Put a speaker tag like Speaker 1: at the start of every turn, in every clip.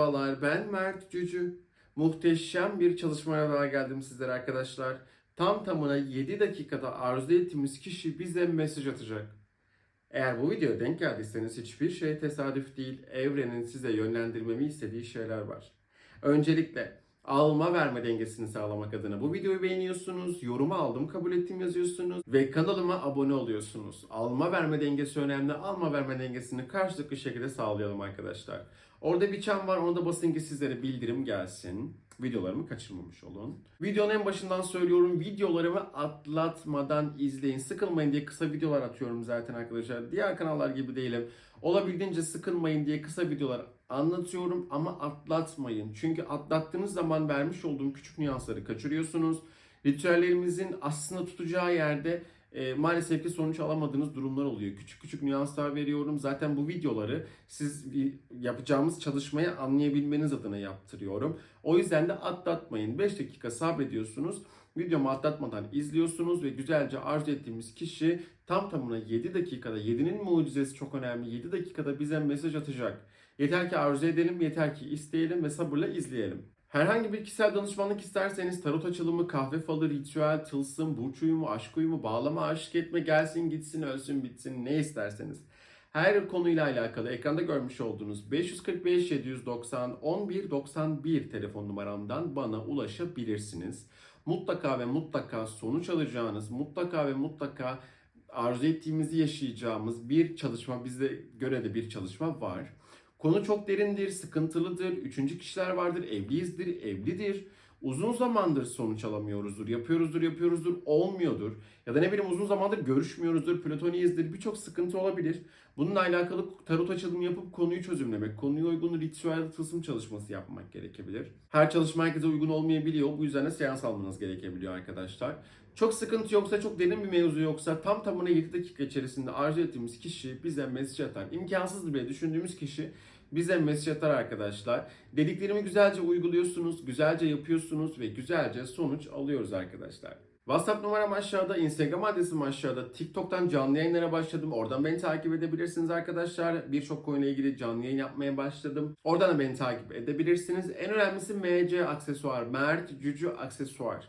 Speaker 1: merhabalar. Ben Mert Cücü. Muhteşem bir çalışmaya daha geldim sizlere arkadaşlar. Tam tamına 7 dakikada arzu ettiğimiz kişi bize mesaj atacak. Eğer bu videoya denk geldiyseniz hiçbir şey tesadüf değil. Evrenin size yönlendirmemi istediği şeyler var. Öncelikle alma verme dengesini sağlamak adına bu videoyu beğeniyorsunuz, yorumu aldım kabul ettim yazıyorsunuz ve kanalıma abone oluyorsunuz. Alma verme dengesi önemli. Alma verme dengesini karşılıklı şekilde sağlayalım arkadaşlar. Orada bir çan var onu da basın ki sizlere bildirim gelsin. Videolarımı kaçırmamış olun. Videonun en başından söylüyorum videolarımı atlatmadan izleyin. Sıkılmayın diye kısa videolar atıyorum zaten arkadaşlar. Diğer kanallar gibi değilim. Olabildiğince sıkılmayın diye kısa videolar anlatıyorum ama atlatmayın. Çünkü atlattığınız zaman vermiş olduğum küçük nüansları kaçırıyorsunuz. Ritüellerimizin aslında tutacağı yerde e, maalesef ki sonuç alamadığınız durumlar oluyor. Küçük küçük nüanslar veriyorum. Zaten bu videoları siz yapacağımız çalışmayı anlayabilmeniz adına yaptırıyorum. O yüzden de atlatmayın. 5 dakika sabrediyorsunuz. Videomu atlatmadan izliyorsunuz ve güzelce arzu ettiğimiz kişi tam tamına 7 dakikada 7'nin mucizesi çok önemli. 7 dakikada bize mesaj atacak. Yeter ki arzu edelim, yeter ki isteyelim ve sabırla izleyelim. Herhangi bir kişisel danışmanlık isterseniz tarot açılımı, kahve falı, ritüel, tılsım, burç uyumu, aşk uyumu, bağlama, aşık etme, gelsin gitsin, ölsün bitsin ne isterseniz. Her konuyla alakalı ekranda görmüş olduğunuz 545 790 11 91 telefon numaramdan bana ulaşabilirsiniz. Mutlaka ve mutlaka sonuç alacağınız, mutlaka ve mutlaka arzu ettiğimizi yaşayacağımız bir çalışma, bize göre de bir çalışma var. Konu çok derindir, sıkıntılıdır, üçüncü kişiler vardır, evliyizdir, evlidir. Uzun zamandır sonuç alamıyoruzdur, yapıyoruzdur, yapıyoruzdur, olmuyordur. Ya da ne bileyim uzun zamandır görüşmüyoruzdur, platoniyizdir, birçok sıkıntı olabilir. Bununla alakalı tarot açılımı yapıp konuyu çözümlemek, konuya uygun ritüel tılsım çalışması yapmak gerekebilir. Her çalışma herkese uygun olmayabiliyor, bu yüzden de seans almanız gerekebiliyor arkadaşlar. Çok sıkıntı yoksa, çok derin bir mevzu yoksa tam tamına 7 dakika içerisinde arzu ettiğimiz kişi bize mesaj atar. İmkansız bile düşündüğümüz kişi bize mesaj atar arkadaşlar. Dediklerimi güzelce uyguluyorsunuz, güzelce yapıyorsunuz ve güzelce sonuç alıyoruz arkadaşlar. WhatsApp numaram aşağıda, Instagram adresim aşağıda. TikTok'tan canlı yayınlara başladım. Oradan beni takip edebilirsiniz arkadaşlar. Birçok konuyla ilgili canlı yayın yapmaya başladım. Oradan da beni takip edebilirsiniz. En önemlisi MC aksesuar, Mert Cücü aksesuar.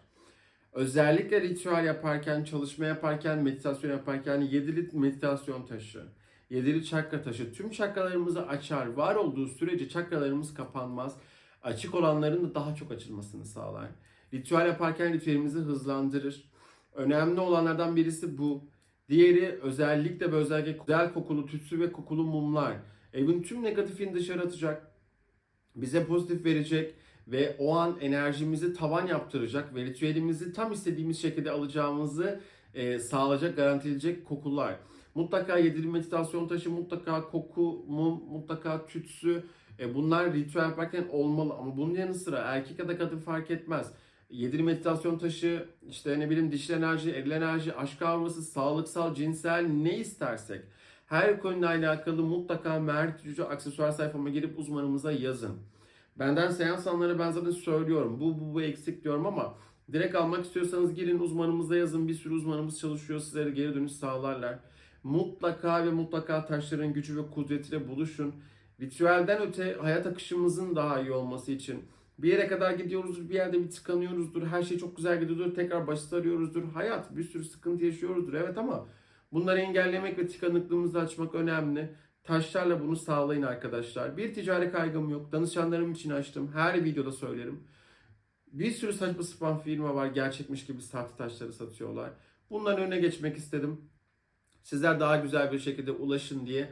Speaker 1: Özellikle ritüel yaparken, çalışma yaparken, meditasyon yaparken yedili meditasyon taşı, yedili çakra taşı tüm çakralarımızı açar. Var olduğu sürece çakralarımız kapanmaz. Açık olanların da daha çok açılmasını sağlar. Ritüel yaparken ritüelimizi hızlandırır. Önemli olanlardan birisi bu. Diğeri özellikle ve özellikle güzel kokulu tütsü ve kokulu mumlar. Evin tüm negatifini dışarı atacak. Bize pozitif verecek ve o an enerjimizi tavan yaptıracak ve ritüelimizi tam istediğimiz şekilde alacağımızı e, sağlayacak, garantileyecek kokular. Mutlaka yedili meditasyon taşı, mutlaka koku, mum, mutlaka tütsü. E, bunlar ritüel yaparken olmalı ama bunun yanı sıra erkek ya da kadın fark etmez. Yedili meditasyon taşı, işte ne bileyim dişil enerji, eril enerji, aşk kavgası, sağlıksal, cinsel ne istersek. Her konuyla alakalı mutlaka Mert Cüce aksesuar sayfama girip uzmanımıza yazın. Benden seans alanları ben zaten söylüyorum. Bu, bu, bu eksik diyorum ama direkt almak istiyorsanız girin uzmanımıza yazın. Bir sürü uzmanımız çalışıyor. Sizlere geri dönüş sağlarlar. Mutlaka ve mutlaka taşların gücü ve kudretiyle buluşun. Ritüelden öte hayat akışımızın daha iyi olması için bir yere kadar gidiyoruzdur, bir yerde bir tıkanıyoruzdur, her şey çok güzel gidiyordur, tekrar başı sarıyoruzdur. Hayat bir sürü sıkıntı yaşıyoruzdur evet ama bunları engellemek ve tıkanıklığımızı açmak önemli. Taşlarla bunu sağlayın arkadaşlar. Bir ticari kaygım yok. Danışanlarım için açtım. Her videoda söylerim. Bir sürü saçma sapan firma var. Gerçekmiş gibi sahte taşları satıyorlar. Bunların önüne geçmek istedim. Sizler daha güzel bir şekilde ulaşın diye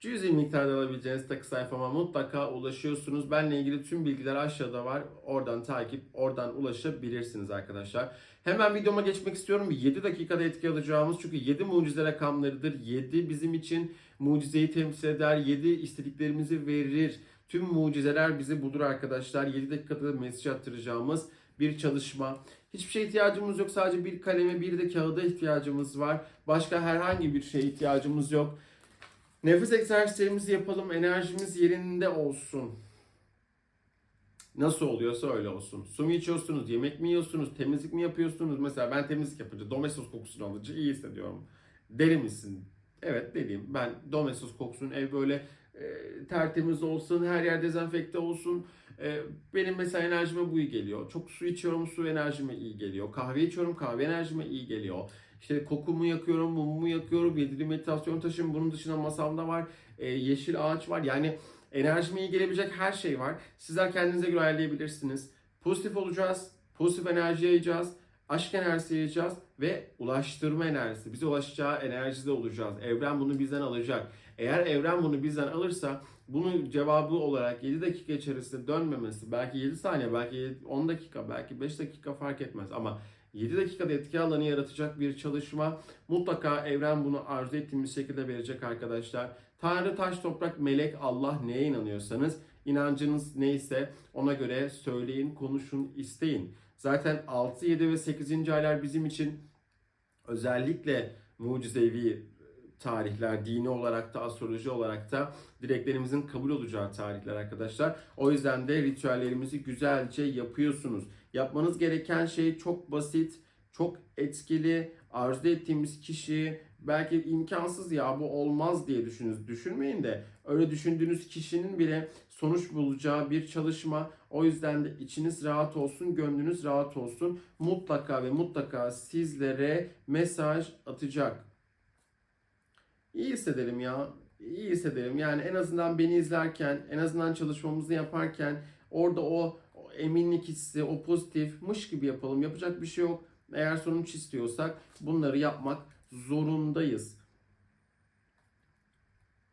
Speaker 1: cüzi miktarda alabileceğiniz takı sayfama mutlaka ulaşıyorsunuz. Benle ilgili tüm bilgiler aşağıda var. Oradan takip, oradan ulaşabilirsiniz arkadaşlar. Hemen videoma geçmek istiyorum. 7 dakikada etki alacağımız çünkü 7 mucize rakamlarıdır. 7 bizim için mucizeyi temsil eder. 7 istediklerimizi verir. Tüm mucizeler bizi bulur arkadaşlar. 7 dakikada mesaj attıracağımız bir çalışma. Hiçbir şeye ihtiyacımız yok. Sadece bir kaleme bir de kağıda ihtiyacımız var. Başka herhangi bir şeye ihtiyacımız yok. Nefes egzersizlerimizi yapalım. Enerjimiz yerinde olsun. Nasıl oluyorsa öyle olsun. Su mu içiyorsunuz, yemek mi yiyorsunuz, temizlik mi yapıyorsunuz? Mesela ben temizlik yapınca domates kokusunu alınca iyi hissediyorum. Deli misin? Evet deliyim. Ben domates kokusunun ev böyle e, tertemiz olsun, her yer dezenfekte olsun. E, benim mesela enerjime bu iyi geliyor. Çok su içiyorum, su enerjime iyi geliyor. Kahve içiyorum, kahve enerjime iyi geliyor. İşte kokumu yakıyorum, mumumu yakıyorum, yedili meditasyon taşım. Bunun dışında masamda var. E, yeşil ağaç var. Yani enerjime iyi gelebilecek her şey var. Sizler kendinize göre ayarlayabilirsiniz. Pozitif olacağız, pozitif enerji yayacağız, aşk enerjisi yayacağız ve ulaştırma enerjisi. Bize ulaşacağı enerjide olacağız. Evren bunu bizden alacak. Eğer evren bunu bizden alırsa bunun cevabı olarak 7 dakika içerisinde dönmemesi, belki 7 saniye, belki 10 dakika, belki 5 dakika fark etmez ama 7 dakikada etki alanı yaratacak bir çalışma mutlaka evren bunu arzu ettiğimiz şekilde verecek arkadaşlar. Tanrı, taş, toprak, melek, Allah neye inanıyorsanız inancınız neyse ona göre söyleyin, konuşun, isteyin. Zaten 6, 7 ve 8. aylar bizim için özellikle mucizevi tarihler, dini olarak da astroloji olarak da dileklerimizin kabul olacağı tarihler arkadaşlar. O yüzden de ritüellerimizi güzelce yapıyorsunuz. Yapmanız gereken şey çok basit, çok etkili. Arzu ettiğimiz kişi belki imkansız ya bu olmaz diye düşününüz. Düşünmeyin de öyle düşündüğünüz kişinin bile sonuç bulacağı bir çalışma. O yüzden de içiniz rahat olsun, gönlünüz rahat olsun. Mutlaka ve mutlaka sizlere mesaj atacak. İyi hissedelim ya. İyi hissedelim. Yani en azından beni izlerken, en azından çalışmamızı yaparken orada o, o eminlik hissi, o pozitif mış gibi yapalım. Yapacak bir şey yok. Eğer sonuç istiyorsak bunları yapmak zorundayız.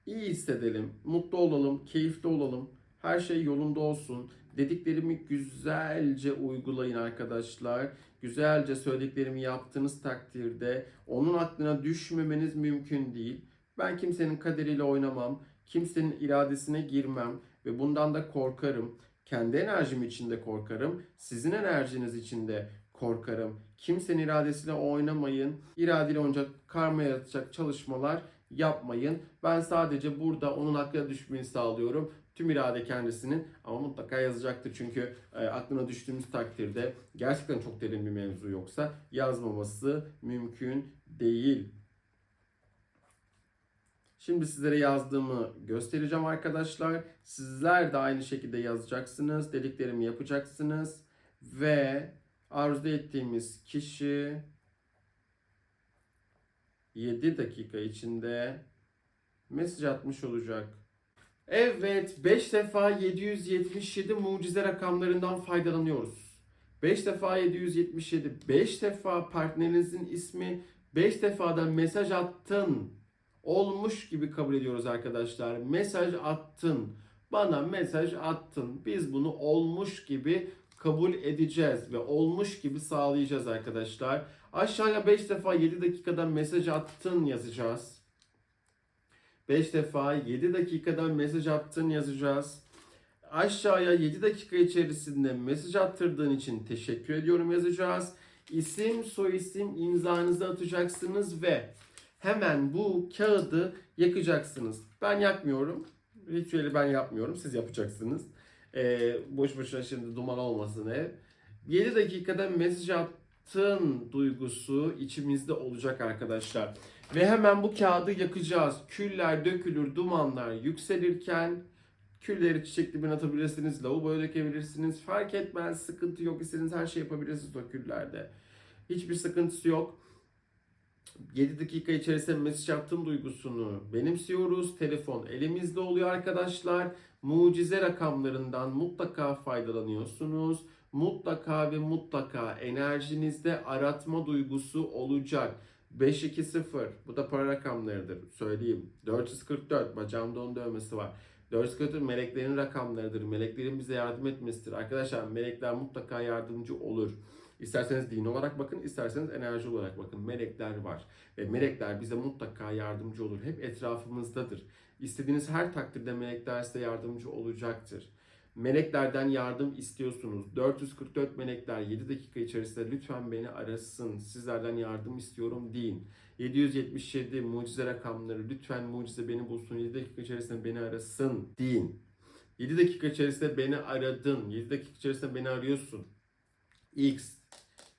Speaker 1: İyi hissedelim, mutlu olalım, keyifli olalım. Her şey yolunda olsun. Dediklerimi güzelce uygulayın arkadaşlar. Güzelce söylediklerimi yaptığınız takdirde onun aklına düşmemeniz mümkün değil. Ben kimsenin kaderiyle oynamam. Kimsenin iradesine girmem ve bundan da korkarım. Kendi enerjim için de korkarım. Sizin enerjiniz için de korkarım. Kimsenin iradesiyle oynamayın. İradeyle oynayacak, karma yaratacak çalışmalar yapmayın. Ben sadece burada onun aklına düşmeni sağlıyorum. Tüm irade kendisinin ama mutlaka yazacaktır çünkü e, aklına düştüğümüz takdirde gerçekten çok derin bir mevzu yoksa yazmaması mümkün değil. Şimdi sizlere yazdığımı göstereceğim arkadaşlar. Sizler de aynı şekilde yazacaksınız. Dediklerimi yapacaksınız. Ve arzu ettiğimiz kişi 7 dakika içinde mesaj atmış olacak. Evet 5 defa 777 mucize rakamlarından faydalanıyoruz. 5 defa 777, 5 defa partnerinizin ismi, 5 defa da mesaj attın olmuş gibi kabul ediyoruz arkadaşlar. Mesaj attın. Bana mesaj attın. Biz bunu olmuş gibi kabul edeceğiz ve olmuş gibi sağlayacağız arkadaşlar. Aşağıya 5 defa 7 dakikada mesaj attın yazacağız. 5 defa 7 dakikada mesaj attın yazacağız. Aşağıya 7 dakika içerisinde mesaj attırdığın için teşekkür ediyorum yazacağız. İsim, soyisim imzanızı atacaksınız ve hemen bu kağıdı yakacaksınız. Ben yakmıyorum. Ritüeli ben yapmıyorum. Siz yapacaksınız. Ee, boş boşuna şimdi duman olmasın ev. 7 dakikada mesaj attın duygusu içimizde olacak arkadaşlar. Ve hemen bu kağıdı yakacağız. Küller dökülür, dumanlar yükselirken külleri çiçek dibine atabilirsiniz, lavaboya dökebilirsiniz. Fark etmez, sıkıntı yok. İstediğiniz her şey yapabilirsiniz o küllerde. Hiçbir sıkıntısı yok. 7 dakika içerisinde mesaj attım duygusunu benimsiyoruz. Telefon elimizde oluyor arkadaşlar. Mucize rakamlarından mutlaka faydalanıyorsunuz. Mutlaka ve mutlaka enerjinizde aratma duygusu olacak. 520 bu da para rakamlarıdır söyleyeyim. 444 bacağımda onun dövmesi var. 444 meleklerin rakamlarıdır. Meleklerin bize yardım etmesidir. Arkadaşlar melekler mutlaka yardımcı olur. İsterseniz din olarak bakın, isterseniz enerji olarak bakın. Melekler var ve melekler bize mutlaka yardımcı olur. Hep etrafımızdadır. İstediğiniz her takdirde melekler size yardımcı olacaktır. Meleklerden yardım istiyorsunuz. 444 melekler 7 dakika içerisinde lütfen beni arasın. Sizlerden yardım istiyorum deyin. 777 mucize rakamları lütfen mucize beni bulsun. 7 dakika içerisinde beni arasın deyin. 7 dakika içerisinde beni aradın. 7 dakika içerisinde beni arıyorsun. X.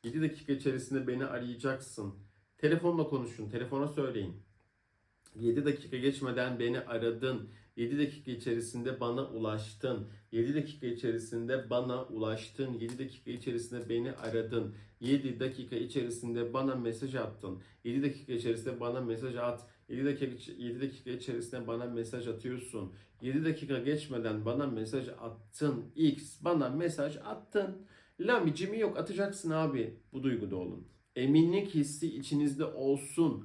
Speaker 1: 7 dakika içerisinde beni arayacaksın. Telefonla konuşun. Telefona söyleyin. 7 dakika geçmeden beni aradın. 7 dakika içerisinde bana ulaştın. 7 dakika içerisinde bana ulaştın. 7 dakika içerisinde beni aradın. 7 dakika içerisinde bana mesaj attın. 7 dakika içerisinde bana mesaj at. 7 dakika, 7 dakika içerisinde bana mesaj atıyorsun. 7 dakika geçmeden bana mesaj attın. X bana mesaj attın. Lamicimi yok atacaksın abi. Bu duyguda olun. Eminlik hissi içinizde olsun.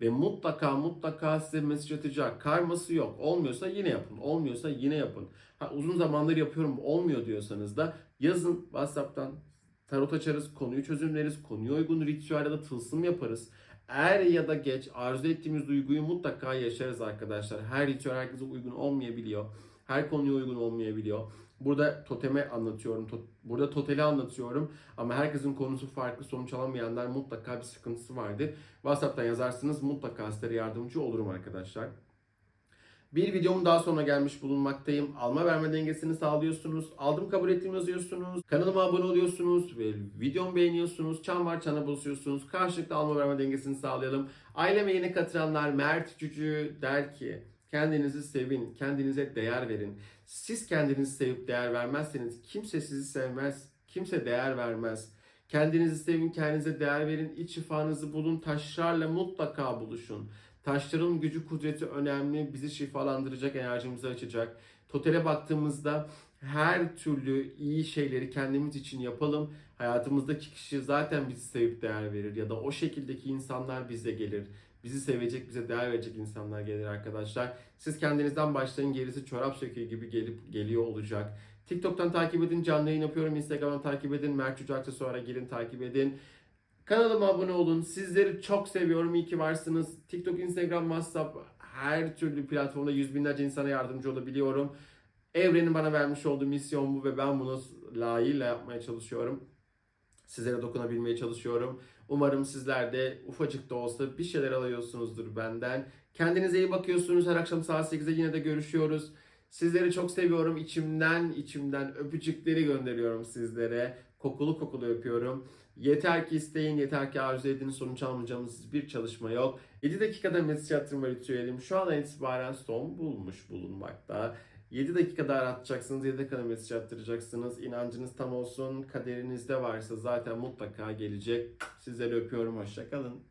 Speaker 1: Ve mutlaka mutlaka size mesaj atacak. Karması yok. Olmuyorsa yine yapın. Olmuyorsa yine yapın. Ha, uzun zamandır yapıyorum olmuyor diyorsanız da yazın WhatsApp'tan tarot açarız, konuyu çözümleriz, konuya uygun ritüel ya da tılsım yaparız. Er ya da geç arzu ettiğimiz duyguyu mutlaka yaşarız arkadaşlar. Her ritüel herkese uygun olmayabiliyor. Her konuya uygun olmayabiliyor. Burada toteme anlatıyorum. to- burada toteli anlatıyorum. Ama herkesin konusu farklı. Sonuç alamayanlar mutlaka bir sıkıntısı vardır. WhatsApp'tan yazarsınız. Mutlaka size yardımcı olurum arkadaşlar. Bir videomun daha sonuna gelmiş bulunmaktayım. Alma verme dengesini sağlıyorsunuz. Aldım kabul ettim yazıyorsunuz. Kanalıma abone oluyorsunuz ve videomu beğeniyorsunuz. Çan var çana basıyorsunuz. Karşılıklı alma verme dengesini sağlayalım. Aileme yeni katılanlar Mert Cücü der ki kendinizi sevin, kendinize değer verin. Siz kendinizi sevip değer vermezseniz kimse sizi sevmez, kimse değer vermez. Kendinizi sevin, kendinize değer verin, iç şifanızı bulun, taşlarla mutlaka buluşun. Taşların gücü, kudreti önemli, bizi şifalandıracak, enerjimizi açacak. Totale baktığımızda her türlü iyi şeyleri kendimiz için yapalım. Hayatımızdaki kişi zaten bizi sevip değer verir ya da o şekildeki insanlar bize gelir. Bizi sevecek, bize değer verecek insanlar gelir arkadaşlar. Siz kendinizden başlayın, gerisi çorap söküğü gibi gelip geliyor olacak. TikTok'tan takip edin, canlı yayın yapıyorum. Instagram'dan takip edin. Mert Çocuk Aksesuar'a girin, takip edin. Kanalıma abone olun. Sizleri çok seviyorum. İyi ki varsınız. TikTok, Instagram, WhatsApp her türlü platformda yüz binlerce insana yardımcı olabiliyorum. Evrenin bana vermiş olduğu misyon bu ve ben bunu layığıyla yapmaya çalışıyorum. Sizlere dokunabilmeye çalışıyorum. Umarım sizler de ufacık da olsa bir şeyler alıyorsunuzdur benden. Kendinize iyi bakıyorsunuz. Her akşam saat 8'de yine de görüşüyoruz. Sizleri çok seviyorum. İçimden içimden öpücükleri gönderiyorum sizlere. Kokulu kokulu öpüyorum. Yeter ki isteyin, yeter ki arzu edin. Sonuç almayacağımız bir çalışma yok. 7 dakikada mesaj attırma ritüelim şu an itibaren son bulmuş bulunmakta. 7 dakikada aratacaksınız, 7 dakikada mesaj attıracaksınız. İnancınız tam olsun. Kaderinizde varsa zaten mutlaka gelecek. Sizleri öpüyorum. Hoşçakalın.